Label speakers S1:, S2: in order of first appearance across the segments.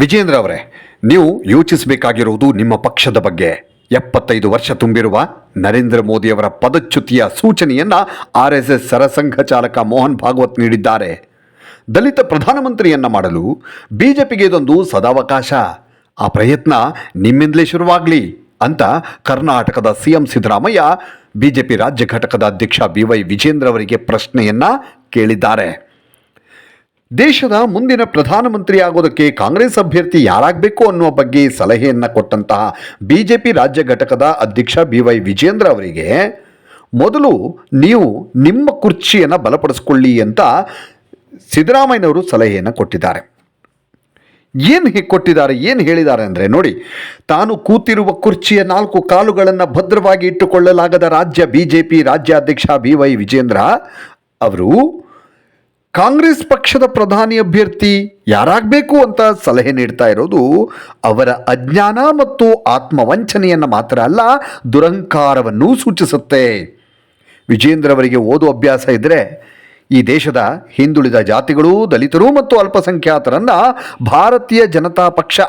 S1: ವಿಜೇಂದ್ರ ಅವರೇ, ನೀವು ಯೋಚಿಸಬೇಕಾಗಿರುವುದು ನಿಮ್ಮ ಪಕ್ಷದ ಬಗ್ಗೆ. ಎಪ್ಪತ್ತೈದು ವರ್ಷ ತುಂಬಿರುವ ನರೇಂದ್ರ ಮೋದಿಯವರ ಪದಚ್ಯುತಿಯ ಸೂಚನೆಯನ್ನ ಆರ್ ಎಸ್ ಎಸ್ ಸರಸಂಘ ಚಾಲಕ ಮೋಹನ್ ಭಾಗವತ್ ನೀಡಿದ್ದಾರೆ. ದಲಿತ ಪ್ರಧಾನಮಂತ್ರಿಯನ್ನ ಮಾಡಲು ಬಿಜೆಪಿಗೆ ಇದೊಂದು ಸದಾವಕಾಶ. ಆ ಪ್ರಯತ್ನ ನಿಮ್ಮಿಂದಲೇ ಶುರುವಾಗಲಿ ಅಂತ ಕರ್ನಾಟಕದ ಸಿಎಂ ಸಿದ್ದರಾಮಯ್ಯ ಬಿಜೆಪಿ ರಾಜ್ಯ ಘಟಕದ ಅಧ್ಯಕ್ಷ ಬಿ ವೈ ವಿಜೇಂದ್ರ ಅವರಿಗೆ ಪ್ರಶ್ನೆಯನ್ನ ಕೇಳಿದ್ದಾರೆ. ದೇಶದ ಮುಂದಿನ ಪ್ರಧಾನಮಂತ್ರಿ ಆಗೋದಕ್ಕೆ ಕಾಂಗ್ರೆಸ್ ಅಭ್ಯರ್ಥಿ ಯಾರಾಗಬೇಕು ಅನ್ನುವ ಬಗ್ಗೆ ಸಲಹೆಯನ್ನು ಕೊಟ್ಟಂತಹ ಬಿಜೆಪಿ ರಾಜ್ಯ ಘಟಕದ ಅಧ್ಯಕ್ಷ ಬಿ ವೈ ವಿಜೇಂದ್ರ ಅವರಿಗೆ, ಮೊದಲು ನೀವು ನಿಮ್ಮ ಕುರ್ಚಿಯನ್ನು ಬಲಪಡಿಸ್ಕೊಳ್ಳಿ ಅಂತ ಸಿದ್ದರಾಮಯ್ಯನವರು ಸಲಹೆಯನ್ನು ಕೊಟ್ಟಿದ್ದಾರೆ. ಏನು ಕೊಟ್ಟಿದ್ದಾರೆ, ಏನು ಹೇಳಿದ್ದಾರೆ ಅಂದರೆ ನೋಡಿ, ತಾನು ಕೂತಿರುವ ಕುರ್ಚಿಯ ನಾಲ್ಕು ಕಾಲುಗಳನ್ನು ಭದ್ರವಾಗಿ ಇಟ್ಟುಕೊಳ್ಳಲಾಗದ ರಾಜ್ಯ ಬಿಜೆಪಿ ರಾಜ್ಯಾಧ್ಯಕ್ಷ ಬಿ ವೈ ವಿಜೇಂದ್ರ ಅವರು ಕಾಂಗ್ರೆಸ್ ಪಕ್ಷದ ಪ್ರಧಾನಿ ಅಭ್ಯರ್ಥಿ ಯಾರಾಗಬೇಕು ಅಂತ ಸಲಹೆ ನೀಡ್ತಾ ಇರೋದು ಅವರ ಅಜ್ಞಾನ ಮತ್ತು ಆತ್ಮವಂಚನೆಯನ್ನು ಮಾತ್ರ ಅಲ್ಲ ದುರಂಕಾರವನ್ನೂ ಸೂಚಿಸುತ್ತೆ. ವಿಜೇಂದ್ರ ಅವರಿಗೆ ಓದು ಅಭ್ಯಾಸ ಇದ್ದರೆ ಈ ದೇಶದ ಹಿಂದುಳಿದ ಜಾತಿಗಳು, ದಲಿತರು ಮತ್ತು ಅಲ್ಪಸಂಖ್ಯಾತರನ್ನು ಭಾರತೀಯ ಜನತಾ ಪಕ್ಷ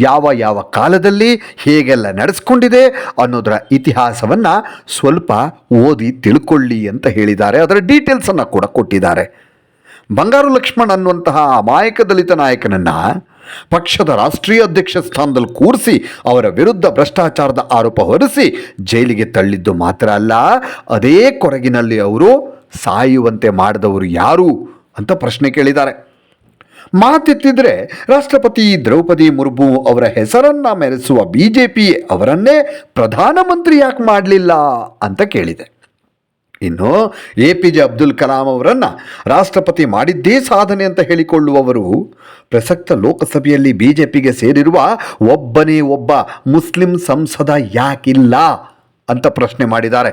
S1: ಯಾವ ಯಾವ ಕಾಲದಲ್ಲಿ ಹೇಗೆಲ್ಲ ನಡೆಸ್ಕೊಂಡಿದೆ ಅನ್ನೋದರ ಇತಿಹಾಸವನ್ನು ಸ್ವಲ್ಪ ಓದಿ ತಿಳ್ಕೊಳ್ಳಿ ಅಂತ ಹೇಳಿದ್ದಾರೆ. ಅದರ ಡೀಟೇಲ್ಸನ್ನು ಕೂಡ ಕೊಟ್ಟಿದ್ದಾರೆ. ಬಂಗಾರು ಲಕ್ಷ್ಮಣ್ ಅನ್ನುವಂತಹ ಅಮಾಯಕ ದಲಿತ ನಾಯಕನನ್ನ ಪಕ್ಷದ ರಾಷ್ಟ್ರೀಯ ಅಧ್ಯಕ್ಷ ಸ್ಥಾನದಲ್ಲಿ ಕೂರಿಸಿ ಅವರ ವಿರುದ್ಧ ಭ್ರಷ್ಟಾಚಾರದ ಆರೋಪ ಹೊರಿಸಿ ಜೈಲಿಗೆ ತಳ್ಳಿದ್ದು ಮಾತ್ರ ಅಲ್ಲ, ಅದೇ ಕೊರಗಿನಲ್ಲಿ ಅವರು ಸಾಯುವಂತೆ ಮಾಡಿದವರು ಯಾರು ಅಂತ ಪ್ರಶ್ನೆ ಕೇಳಿದ್ದಾರೆ. ಮಾತೆತ್ತಿದ್ರೆ ರಾಷ್ಟ್ರಪತಿ ದ್ರೌಪದಿ ಮುರ್ಮು ಅವರ ಹೆಸರನ್ನ ಮೆರೆಸುವ ಬಿಜೆಪಿ ಅವರನ್ನೇ ಪ್ರಧಾನಮಂತ್ರಿ ಯಾಕೆ ಮಾಡಲಿಲ್ಲ ಅಂತ ಕೇಳಿದೆ. ಇನ್ನು A P J Abdul Kalam ಅವರನ್ನು ರಾಷ್ಟ್ರಪತಿ ಮಾಡಿದ್ದೇ ಸಾಧನೆ ಅಂತ ಹೇಳಿಕೊಳ್ಳುವವರು ಪ್ರಸಕ್ತ ಲೋಕಸಭೆಯಲ್ಲಿ ಬಿ ಜೆ ಪಿಗೆ ಸೇರಿರುವ ಒಬ್ಬನೇ ಒಬ್ಬ ಮುಸ್ಲಿಂ ಸಂಸದ ಯಾಕಿಲ್ಲ ಅಂತ ಪ್ರಶ್ನೆ ಮಾಡಿದ್ದಾರೆ.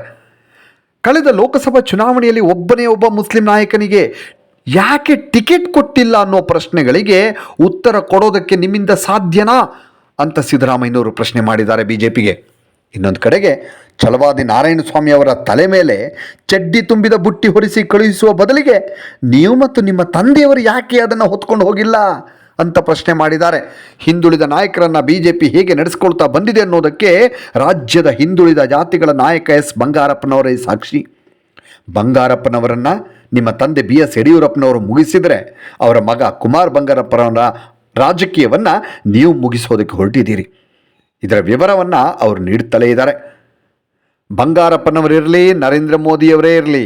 S1: ಕಳೆದ ಲೋಕಸಭಾ ಚುನಾವಣೆಯಲ್ಲಿ ಒಬ್ಬನೇ ಒಬ್ಬ ಮುಸ್ಲಿಂ ನಾಯಕನಿಗೆ ಯಾಕೆ ಟಿಕೆಟ್ ಕೊಟ್ಟಿಲ್ಲ ಅನ್ನೋ ಪ್ರಶ್ನೆಗಳಿಗೆ ಉತ್ತರ ಕೊಡೋದಕ್ಕೆ ನಿಮ್ಮಿಂದ ಸಾಧ್ಯನಾ ಅಂತ ಸಿದ್ದರಾಮಯ್ಯನವರು ಪ್ರಶ್ನೆ ಮಾಡಿದ್ದಾರೆ ಬಿ ಜೆ ಪಿಗೆ ಇನ್ನೊಂದು ಕಡೆಗೆ ಛಲವಾದಿ ನಾರಾಯಣಸ್ವಾಮಿ ಅವರ ತಲೆ ಮೇಲೆ ಚಡ್ಡಿ ತುಂಬಿದ ಬುಟ್ಟಿ ಹೊರಿಸಿ ಕಳುಹಿಸುವ ಬದಲಿಗೆ ನೀವು ಮತ್ತು ನಿಮ್ಮ ತಂದೆಯವರು ಯಾಕೆ ಅದನ್ನು ಹೊತ್ಕೊಂಡು ಹೋಗಿಲ್ಲ ಅಂತ ಪ್ರಶ್ನೆ ಮಾಡಿದ್ದಾರೆ. ಹಿಂದುಳಿದ ನಾಯಕರನ್ನು ಬಿ ಜೆ ಪಿ ಹೇಗೆ ನಡೆಸ್ಕೊಳ್ತಾ ಬಂದಿದೆ ಅನ್ನೋದಕ್ಕೆ ರಾಜ್ಯದ ಹಿಂದುಳಿದ ಜಾತಿಗಳ ನಾಯಕ ಎಸ್ ಬಂಗಾರಪ್ಪನವರೇ ಸಾಕ್ಷಿ. ಬಂಗಾರಪ್ಪನವರನ್ನು ನಿಮ್ಮ ತಂದೆ ಬಿ ಎಸ್ ಯಡಿಯೂರಪ್ಪನವರು ಮುಗಿಸಿದರೆ ಅವರ ಮಗ ಕುಮಾರ್ ಬಂಗಾರಪ್ಪನವರ ರಾಜಕೀಯವನ್ನು ನೀವು ಮುಗಿಸೋದಕ್ಕೆ ಹೊರಟಿದ್ದೀರಿ. ಇದರ ವಿವರವನ್ನು ಅವರು ನೀಡುತ್ತಲೇ ಇದ್ದಾರೆ. ಬಂಗಾರಪ್ಪನವರಿರಲಿ ನರೇಂದ್ರ ಮೋದಿಯವರೇ ಇರಲಿ,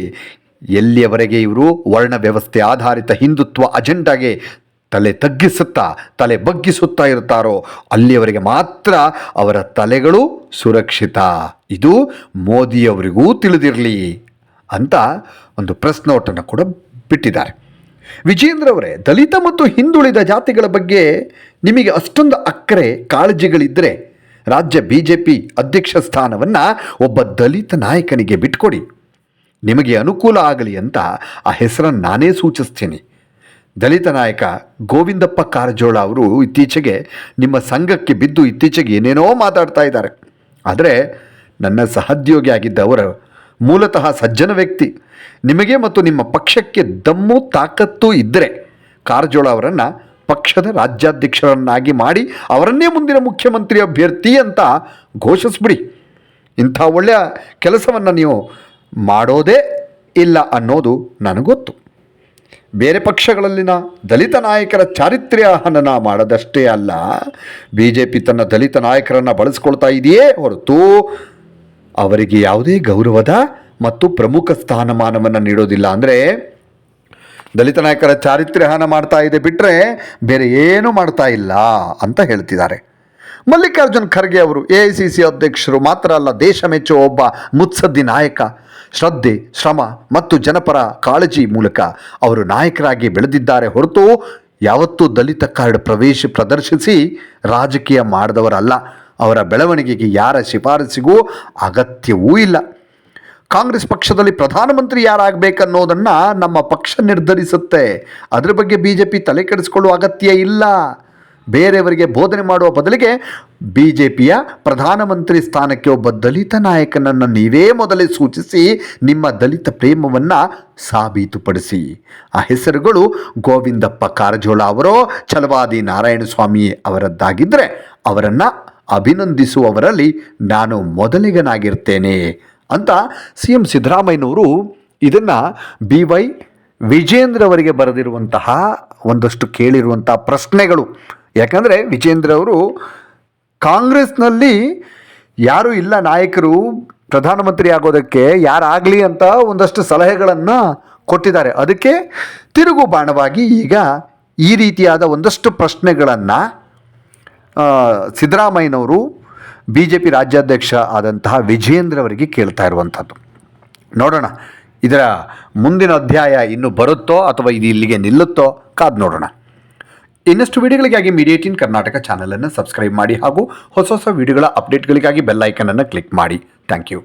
S1: ಎಲ್ಲಿಯವರೆಗೆ ಇವರು ವರ್ಣ ವ್ಯವಸ್ಥೆ ಆಧಾರಿತ ಹಿಂದುತ್ವ ಅಜೆಂಡಾಗೆ ತಲೆ ತಗ್ಗಿಸುತ್ತಾ, ತಲೆ ಬಗ್ಗಿಸುತ್ತಾ ಇರ್ತಾರೋ ಅಲ್ಲಿಯವರೆಗೆ ಮಾತ್ರ ಅವರ ತಲೆಗಳು ಸುರಕ್ಷಿತ. ಇದು ಮೋದಿಯವರಿಗೂ ತಿಳಿದಿರಲಿ ಅಂತ ಒಂದು ಪ್ರೆಸ್ ನೋಟನ್ನು ಕೂಡ ಬಿಟ್ಟಿದ್ದಾರೆ. ವಿಜೇಂದ್ರ ಅವರೇ, ದಲಿತ ಮತ್ತು ಹಿಂದುಳಿದ ಜಾತಿಗಳ ಬಗ್ಗೆ ನಿಮಗೆ ಅಷ್ಟೊಂದು ಅಕ್ಕರೆ ಕಾಳಜಿಗಳಿದ್ದರೆ ರಾಜ್ಯ ಬಿ ಜೆ ಪಿ ಅಧ್ಯಕ್ಷ ಸ್ಥಾನವನ್ನು ಒಬ್ಬ ದಲಿತ ನಾಯಕನಿಗೆ ಬಿಟ್ಕೊಡಿ. ನಿಮಗೆ ಅನುಕೂಲ ಆಗಲಿ ಅಂತ ಆ ಹೆಸರನ್ನು ನಾನೇ ಸೂಚಿಸ್ತೀನಿ. ದಲಿತ ನಾಯಕ ಗೋವಿಂದಪ್ಪ ಕಾರಜೋಳ ಅವರು ಇತ್ತೀಚೆಗೆ ನಿಮ್ಮ ಸಂಘಕ್ಕೆ ಬಿದ್ದು ಇತ್ತೀಚೆಗೆ ಏನೇನೋ ಮಾತಾಡ್ತಾ ಇದ್ದಾರೆ. ಆದರೆ ನನ್ನ ಸಹೋದ್ಯೋಗಿ ಆಗಿದ್ದ ಅವರು ಮೂಲತಃ ಸಜ್ಜನ ವ್ಯಕ್ತಿ. ನಿಮಗೆ ಮತ್ತು ನಿಮ್ಮ ಪಕ್ಷಕ್ಕೆ ದಮ್ಮು ತಾಕತ್ತು ಇದ್ದರೆ ಕಾರಜೋಳ ಅವರನ್ನು ಪಕ್ಷದ ರಾಜ್ಯಾಧ್ಯಕ್ಷರನ್ನಾಗಿ ಮಾಡಿ ಅವರನ್ನೇ ಮುಂದಿನ ಮುಖ್ಯಮಂತ್ರಿ ಅಭ್ಯರ್ಥಿ ಅಂತ ಘೋಷಿಸ್ಬಿಡಿ. ಇಂಥ ಒಳ್ಳೆಯ ಕೆಲಸವನ್ನು ನೀವು ಮಾಡೋದೇ ಇಲ್ಲ ಅನ್ನೋದು ನನಗೊತ್ತು. ಬೇರೆ ಪಕ್ಷಗಳಲ್ಲಿನ ದಲಿತ ನಾಯಕರ ಚಾರಿತ್ರ್ಯ ಹನನ ಮಾಡದಷ್ಟೇ ಅಲ್ಲ ಬಿ ಜೆ ಪಿ ತನ್ನ ದಲಿತ ನಾಯಕರನ್ನು ಬಳಸ್ಕೊಳ್ತಾ ಇದೆಯೇ ಹೊರತು ಅವರಿಗೆ ಯಾವುದೇ ಗೌರವದ ಮತ್ತು ಪ್ರಮುಖ ಸ್ಥಾನಮಾನವನ್ನು ನೀಡೋದಿಲ್ಲ. ಅಂದರೆ ದಲಿತ ನಾಯಕರ ಚಾರಿತ್ರ್ಯ ಹಾನ ಮಾಡ್ತಾ ಇದೆ ಬಿಟ್ಟರೆ ಬೇರೆ ಏನು ಮಾಡ್ತಾ ಇಲ್ಲ ಅಂತ ಹೇಳ್ತಿದ್ದಾರೆ. ಮಲ್ಲಿಕಾರ್ಜುನ್ ಖರ್ಗೆ ಅವರು ಎ ಐ ಸಿ ಸಿ ಅಧ್ಯಕ್ಷರು ಮಾತ್ರ ಅಲ್ಲ, ದೇಶ ಒಬ್ಬ ಮುತ್ಸದ್ದಿ ನಾಯಕ. ಶ್ರದ್ಧೆ, ಶ್ರಮ ಮತ್ತು ಜನಪರ ಕಾಳಜಿ ಮೂಲಕ ಅವರು ನಾಯಕರಾಗಿ ಬೆಳೆದಿದ್ದಾರೆ ಹೊರತು ಯಾವತ್ತೂ ದಲಿತ ಕಾರ್ಡ್ ಪ್ರವೇಶ ಪ್ರದರ್ಶಿಸಿ ರಾಜಕೀಯ ಮಾಡಿದವರಲ್ಲ. ಅವರ ಬೆಳವಣಿಗೆಗೆ ಯಾರ ಶಿಫಾರಸಿಗೂ ಅಗತ್ಯವೂ ಇಲ್ಲ. ಕಾಂಗ್ರೆಸ್ ಪಕ್ಷದಲ್ಲಿ ಪ್ರಧಾನಮಂತ್ರಿ ಯಾರಾಗಬೇಕನ್ನೋದನ್ನು ನಮ್ಮ ಪಕ್ಷ ನಿರ್ಧರಿಸುತ್ತೆ. ಅದ್ರ ಬಗ್ಗೆ ಬಿ ಜೆ ಪಿ ತಲೆ ಕೆಡಿಸ್ಕೊಳ್ಳುವ ಅಗತ್ಯ ಇಲ್ಲ. ಬೇರೆಯವರಿಗೆ ಬೋಧನೆ ಮಾಡುವ ಬದಲಿಗೆ ಬಿ ಜೆ ಪಿಯ ಪ್ರಧಾನಮಂತ್ರಿ ಸ್ಥಾನಕ್ಕೆ ಒಬ್ಬ ದಲಿತ ನಾಯಕನನ್ನು ನೀವೇ ಮೊದಲೇ ಸೂಚಿಸಿ ನಿಮ್ಮ ದಲಿತ ಪ್ರೇಮವನ್ನು ಸಾಬೀತುಪಡಿಸಿ. ಆ ಹೆಸರುಗಳು ಗೋವಿಂದಪ್ಪ ಕಾರಜೋಳ ಅವರೋ ಛಲವಾದಿ ನಾರಾಯಣಸ್ವಾಮಿ ಅವರದ್ದಾಗಿದ್ದರೆ ಅವರನ್ನು ಅಭಿನಂದಿಸುವವರಲ್ಲಿ ನಾನು ಮೊದಲಿಗನಾಗಿರ್ತೇನೆ. ಅಂತ ಸಿ ಎಂ ಸಿದ್ದರಾಮಯ್ಯನವರು ಇದನ್ನು ಬಿ ವೈ ವಿಜೇಂದ್ರ ಅವರಿಗೆ ಬರೆದಿರುವಂತಹ ಒಂದಷ್ಟು ಕೇಳಿರುವಂಥ ಪ್ರಶ್ನೆಗಳು. ಯಾಕಂದರೆ ವಿಜೇಂದ್ರ ಅವರು ಕಾಂಗ್ರೆಸ್ನಲ್ಲಿ ಯಾರೂ ಇಲ್ಲ ನಾಯಕರು, ಪ್ರಧಾನಮಂತ್ರಿ ಆಗೋದಕ್ಕೆ ಯಾರಾಗಲಿ ಅಂತ ಒಂದಷ್ಟು ಸಲಹೆಗಳನ್ನು ಕೊಟ್ಟಿದ್ದಾರೆ. ಅದಕ್ಕೆ ತಿರುಗು ಬಾಣವಾಗಿ ಈಗ ಈ ರೀತಿಯಾದ ಒಂದಷ್ಟು ಪ್ರಶ್ನೆಗಳನ್ನು ಸಿದ್ದರಾಮಯ್ಯನವರು ಬಿ ಜೆ ಪಿ ರಾಜ್ಯಾಧ್ಯಕ್ಷ ಆದಂತಹ ವಿಜಯೇಂದ್ರ ಅವರಿಗೆ ಕೇಳ್ತಾ ಇರುವಂಥದ್ದು. ನೋಡೋಣ, ಇದರ ಮುಂದಿನ ಅಧ್ಯಾಯ ಇನ್ನು ಬರುತ್ತೋ ಅಥವಾ ಇದು ಇಲ್ಲಿಗೆ ನಿಲ್ಲುತ್ತೋ ಕಾದು ನೋಡೋಣ. ಇನ್ನಷ್ಟು ವಿಡಿಯೋಗಳಿಗಾಗಿ ಮೀಡಿಯೇಟಿನ್ ಕರ್ನಾಟಕ ಚಾನಲನ್ನು ಸಬ್ಸ್ಕ್ರೈಬ್ ಮಾಡಿ ಹಾಗೂ ಹೊಸ ಹೊಸ ವಿಡಿಯೋಗಳ ಅಪ್ಡೇಟ್ಗಳಿಗಾಗಿ ಬೆಲ್ ಐಕನನ್ನು ಕ್ಲಿಕ್ ಮಾಡಿ. Thank you.